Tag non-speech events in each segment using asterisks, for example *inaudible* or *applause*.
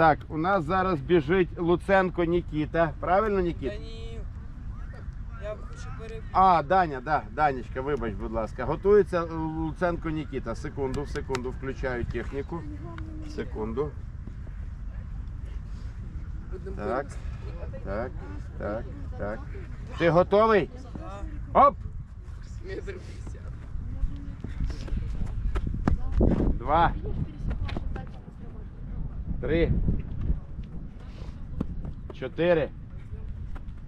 Так, у нас зараз біжить Луценко Нікіта. Правильно, Та Нікіт? ні. Я хочу пере... А, Даня, да, Данечка, вибач, будь ласка. Готується Луценко Нікіта. Секунду, секунду, включаю техніку. Секунду. Так, так, так, так. Ти готовий? Оп! Метр п'ятдесят. Два. Три. Чотири.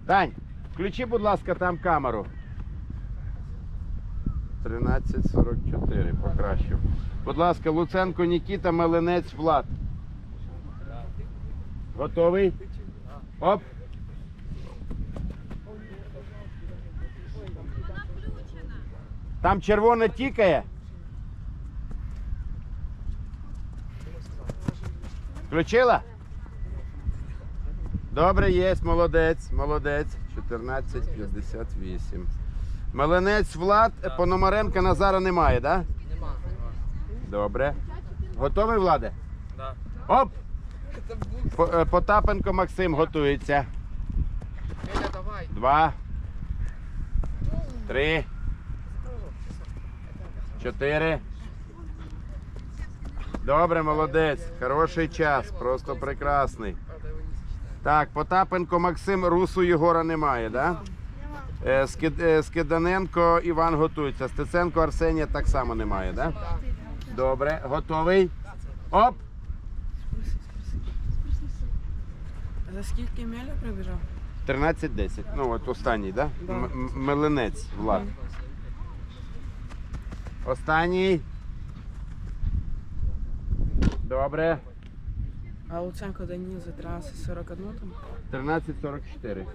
Тань, включи, будь ласка, там камеру. 13.44, покращив. Будь ласка, Луценко Нікіта, Меленець Влад. Готовий? Оп. Там червоне тікає. Включила? Добре, є, молодець, молодець. 14.58. Меленець Влад, Пономаренка Назара немає, так? Да? Нема. Добре. Готовий, Владе? Да. Оп! Е, Потапенко Максим готується. Два. Три. Чотири. Добре, молодець. Хороший час. Просто прекрасний. Так, Потапенко Максим, Русу Єгора немає, да? Е, е, Скиданенко Іван готується. Стеценко Арсенія так само немає, да? Добре, готовий. Оп! За скільки Меля прибіжав? 13-10. Ну, от останній, да? Да. Меленець, Влад. Останній. Добре. А Луценко Даніл за траси 41 там? 13.44.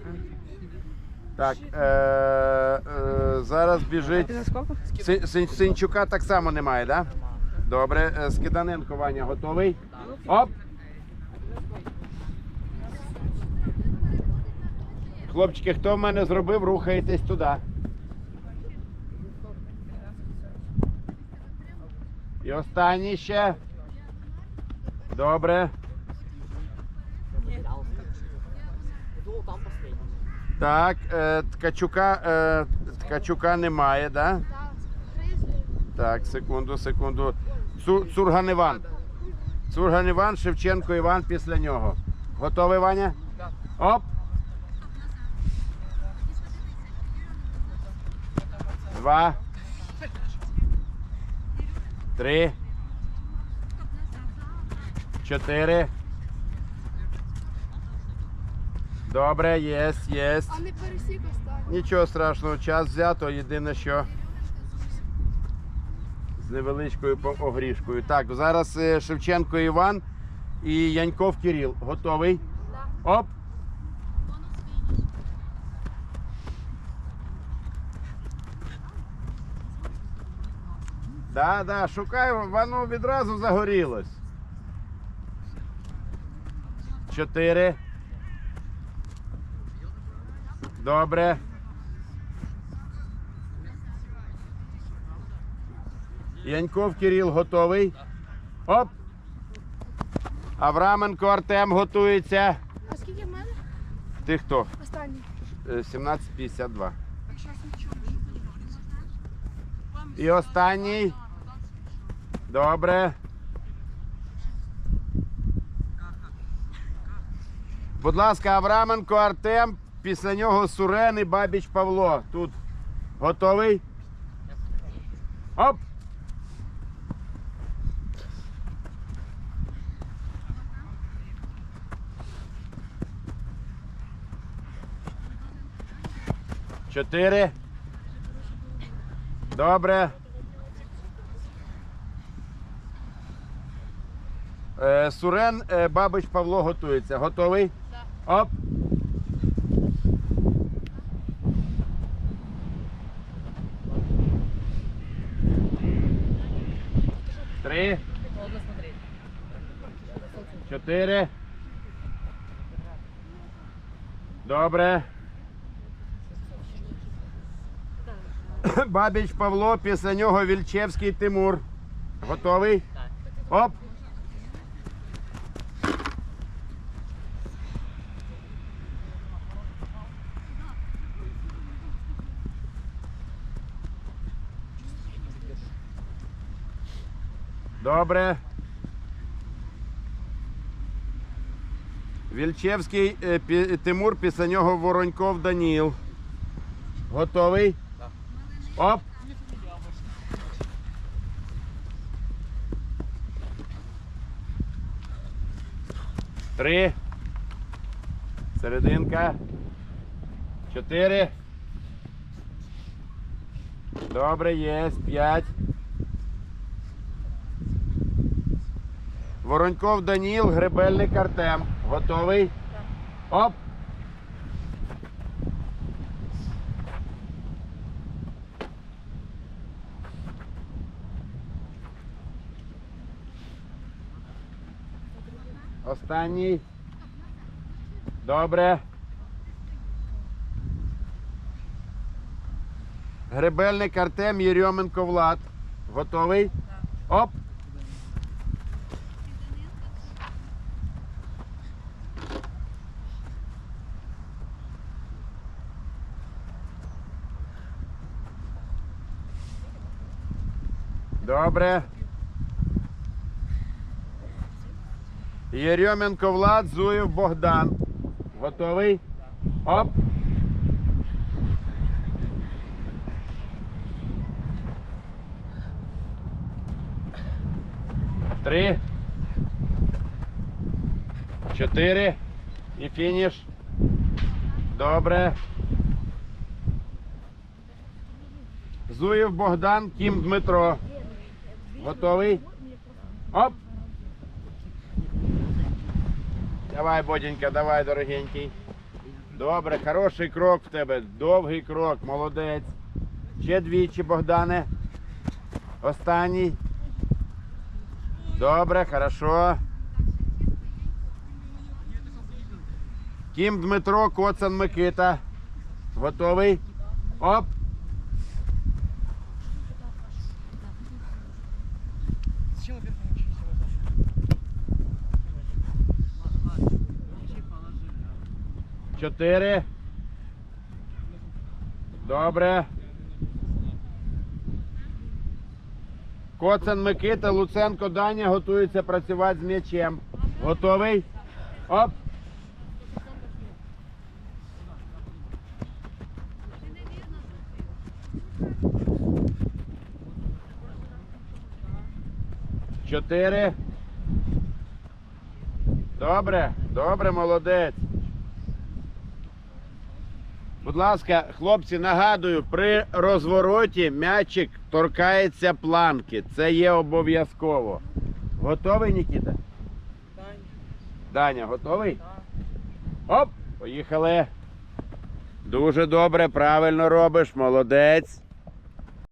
Так, е, е, зараз біжить. Ти за скільки? Си- Син- Синчука так само немає, так? Да? Добре. Е, Скиданенко Ваня готовий. Оп! Хлопчики, хто в мене зробив, рухаєтесь туди. І останній ще. Добре. Так, е, Ткачука, е, Ткачука немає, да? Так, секунду, секунду. Цу, Цурган Іван. Цурган Іван, Шевченко Іван після нього. Готовий, Ваня? Оп. Два. Три. Чотири. Добре, єсть, єсть. А не пересік останній. Нічого страшного, час взято, єдине що з невеличкою огрішкою. Так, зараз е, Шевченко Іван і Яньков Кирил. Готовий? Оп! Да, да, шукаю, воно відразу загорілось. Чотири. Добре. Яньков Кирил готовий. Оп. Авраменко Артем готується. А скільки в мене? Ти хто? Останній. Е, 17.52. Так, щас нічого. І останній. Добре. Будь ласка, Авраменко Артем. Після нього Сурен і Бабіч Павло. Тут готовий. Оп! Чотири. Добре. Е, Сурен е, Бабич Павло готується. Готовий? Оп. Три. Чотири. Добре. *coughs* Бабіч Павло, після нього Вільчевський Тимур. Готовий? Оп. Добре. Вільчевський е, Тимур, після нього Вороньков Даніл. Готовий? Оп! Три. Серединка. Чотири. Добре, є. П'ять. Вороньков Даніл, гребельник Артем. Готовий? Оп! Останній. Добре. Гребельник Артем Єрьоменко Влад. Готовий? Оп! Добре. Єрьоменко Влад, Зуєв Богдан. Готовий? Оп. Три. Чотири. І фініш. Добре. Зуєв Богдан, Кім Дмитро. Готовий? Оп! Давай, боденька, давай, дорогенький. Добре, хороший крок в тебе. Довгий крок, молодець. Ще двічі, Богдане. Останній. Добре, хорошо. Кім Дмитро, Коцан Микита. Готовий? Оп! Чотири. Добре. Коцан Микита, Луценко Даня готується працювати з м'ячем. Готовий? Оп. Чотири. Добре, добре, молодець. Будь ласка, хлопці, нагадую, при розвороті м'ячик торкається планки. Це є обов'язково. Готовий, Нікіта? Даня. Даня, готовий? Так. Оп! Поїхали. Дуже добре, правильно робиш, молодець.